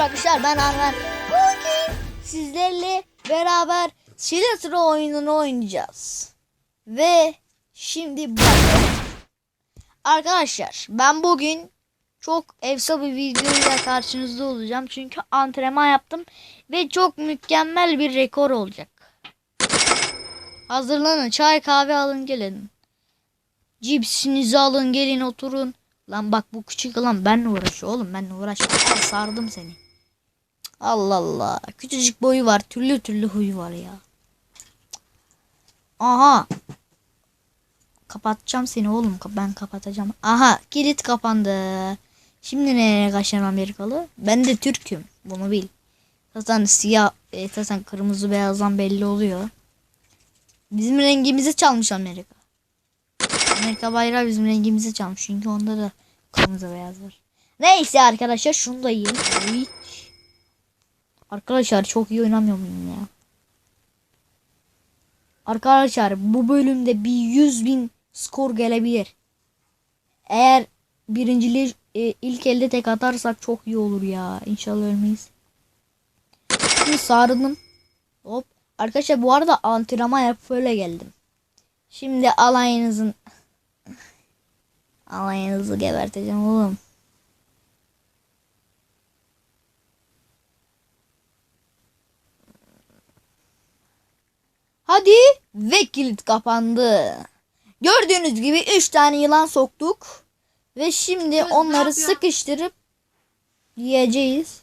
Arkadaşlar ben Anver. Bugün sizlerle beraber Sinatra oyununu oynayacağız. Ve şimdi başlayalım. Arkadaşlar ben bugün çok efsane bir videoyla karşınızda olacağım. Çünkü antrenman yaptım ve çok mükemmel bir rekor olacak. Hazırlanın çay kahve alın gelin. Cipsinizi alın gelin oturun. Lan bak bu küçük lan benle uğraşıyor oğlum uğraşma. Al sardım seni. Allah Allah. Küçücük boyu var. Türlü türlü huyu var ya. Aha. Kapatacağım seni oğlum. Ben kapatacağım. Aha kilit kapandı. Şimdi nereye kaçan Amerikalı? Ben de Türk'üm. Bunu bil. Zaten siyah, e, zaten kırmızı beyazdan belli oluyor. Bizim rengimizi çalmış Amerika. Amerika bayrağı bizim rengimizi çalmış. Çünkü onda da kırmızı beyaz var. Neyse arkadaşlar şunu da yiyin. Arkadaşlar çok iyi oynamıyor muyum ya? Arkadaşlar bu bölümde bir 100 bin skor gelebilir. Eğer birinciliği e, ilk elde tek atarsak çok iyi olur ya. İnşallah ölmeyiz. Şimdi sarıldım. Hop. Arkadaşlar bu arada antrenman yapıp öyle geldim. Şimdi alayınızın alayınızı geberteceğim oğlum. Hadi ve kilit kapandı. Gördüğünüz gibi 3 tane yılan soktuk. Ve şimdi ne onları sıkıştırıp yiyeceğiz.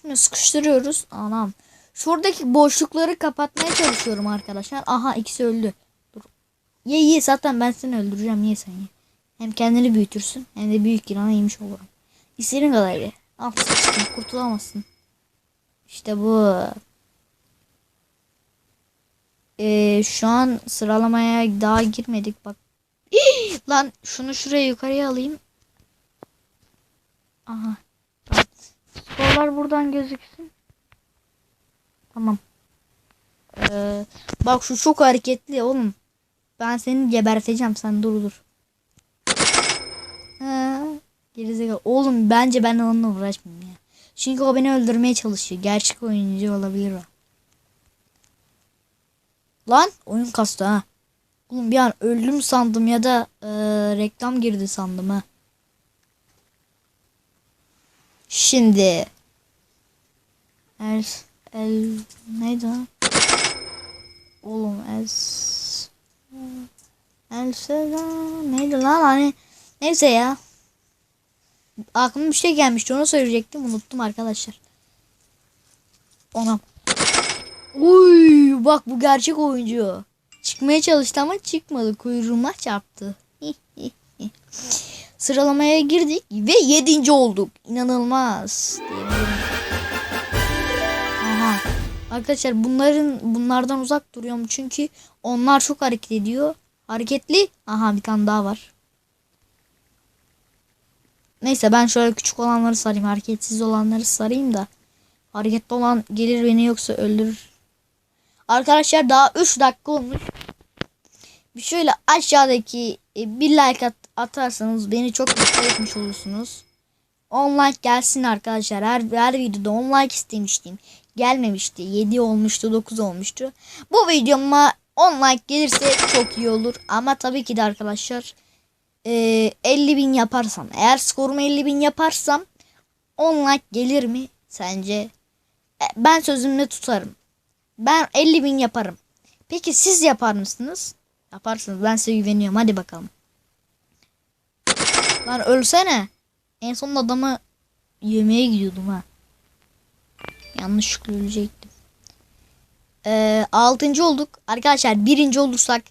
Şimdi sıkıştırıyoruz. Anam. Şuradaki boşlukları kapatmaya çalışıyorum arkadaşlar. Aha ikisi öldü. Dur. Ye ye zaten ben seni öldüreceğim. Ye sen ye. Hem kendini büyütürsün hem de büyük yılanı yemiş olurum. İstediğin kadar ye. Al sıçtın kurtulamazsın. İşte bu. Ee, şu an sıralamaya daha girmedik bak. Lan şunu şuraya yukarıya alayım. Aha. Skorlar buradan gözüksün. Tamam. Ee, bak şu çok hareketli oğlum. Ben seni geberteceğim sen dur dur. Ha, gerizekalı. Oğlum bence ben onunla uğraşmayayım ya. Çünkü o beni öldürmeye çalışıyor. Gerçek oyuncu olabilir o. Lan oyun kastı ha. Oğlum bir an öldüm sandım ya da e, reklam girdi sandım ha. Şimdi El El neydi o? Oğlum El El neydi lan hani neyse ya. Aklıma bir şey gelmişti onu söyleyecektim unuttum arkadaşlar. Ona. Uy bak bu gerçek oyuncu. Çıkmaya çalıştı ama çıkmadı. Kuyruğuma çarptı. Sıralamaya girdik ve yedinci olduk. İnanılmaz. Aha. Arkadaşlar bunların bunlardan uzak duruyorum çünkü onlar çok hareket ediyor. Hareketli. Aha bir tane daha var. Neyse ben şöyle küçük olanları sarayım. Hareketsiz olanları sarayım da. Hareketli olan gelir beni yoksa öldürür. Arkadaşlar daha 3 dakika olmuş. Bir şöyle aşağıdaki e, bir like at atarsanız beni çok mutlu etmiş olursunuz. 10 like gelsin arkadaşlar. Her, her videoda 10 like istemiştim. Gelmemişti. 7 olmuştu 9 olmuştu. Bu videoma 10 like gelirse çok iyi olur. Ama tabii ki de arkadaşlar e, 50 bin yaparsam eğer skorumu 50 bin yaparsam 10 like gelir mi sence? E, ben sözümde tutarım. Ben 50 bin yaparım. Peki siz yapar mısınız? Yaparsınız. Ben size güveniyorum. Hadi bakalım. Lan ölsene. En son adamı yemeye gidiyordum ha. Yanlışlıkla ölecektim. Ee, altıncı olduk. Arkadaşlar birinci olursak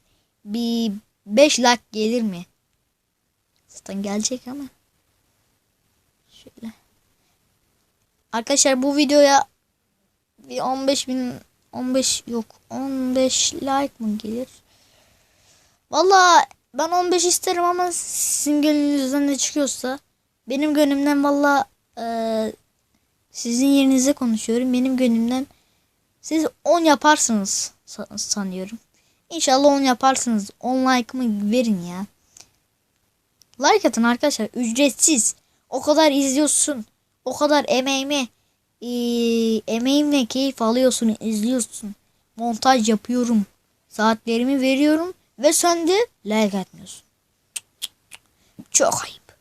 bir 5 like gelir mi? Zaten gelecek ama. Şöyle. Arkadaşlar bu videoya bir 15 bin 15 yok 15 like mı gelir? Valla ben 15 isterim ama sizin gönlünüzden ne çıkıyorsa benim gönlümden valla eee, sizin yerinize konuşuyorum. Benim gönlümden siz 10 yaparsınız sa- sanıyorum. İnşallah 10 yaparsınız. 10 like'ımı verin ya. Like atın arkadaşlar. Ücretsiz. O kadar izliyorsun. O kadar emeğimi eee, emeğimle keyif alıyorsun, izliyorsun. Montaj yapıyorum. Saatlerimi veriyorum ve sen de like atmıyorsun. Çok ayıp.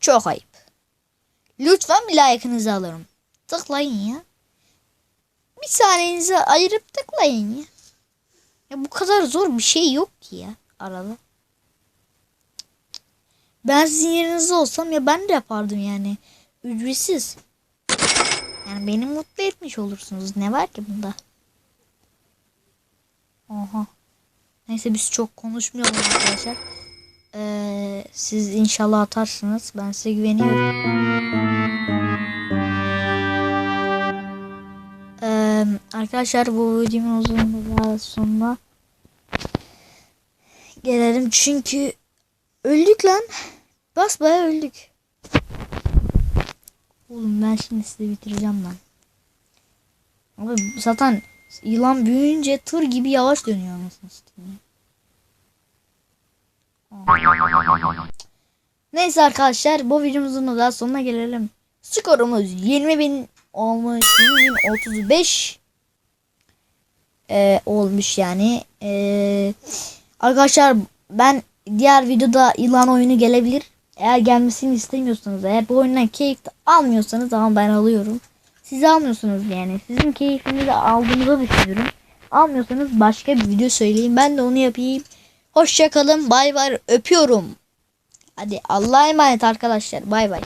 Çok ayıp. Lütfen like'ınızı alırım. Tıklayın ya. Bir saniyenizi ayırıp tıklayın ya. Ya bu kadar zor bir şey yok ki ya arada. Ben sizin yerinizde olsam ya ben de yapardım yani. Ücretsiz. Yani beni mutlu etmiş olursunuz. Ne var ki bunda? Oha. Neyse biz çok konuşmayalım arkadaşlar. Ee, siz inşallah atarsınız. Ben size güveniyorum. Ee, arkadaşlar bu videomun uzunluğu sonuna gelelim. Çünkü öldük lan. Basbaya öldük. Oğlum ben şimdi sizi bitireceğim lan. Abi zaten yılan büyüyünce tır gibi yavaş dönüyor anasını satayım. Neyse arkadaşlar bu videomuzun da sonuna gelelim. Skorumuz 20 bin olmuş. 20 bin 35 ee, olmuş yani. Ee, arkadaşlar ben diğer videoda yılan oyunu gelebilir. Eğer gelmesini istemiyorsanız eğer bu oyundan keyif almıyorsanız ama ben alıyorum. Siz almıyorsunuz yani. Sizin keyfinizi aldığınızı düşünüyorum. Almıyorsanız başka bir video söyleyin. Ben de onu yapayım. Hoşça kalın. Bay bay. Öpüyorum. Hadi Allah'a emanet arkadaşlar. Bay bay.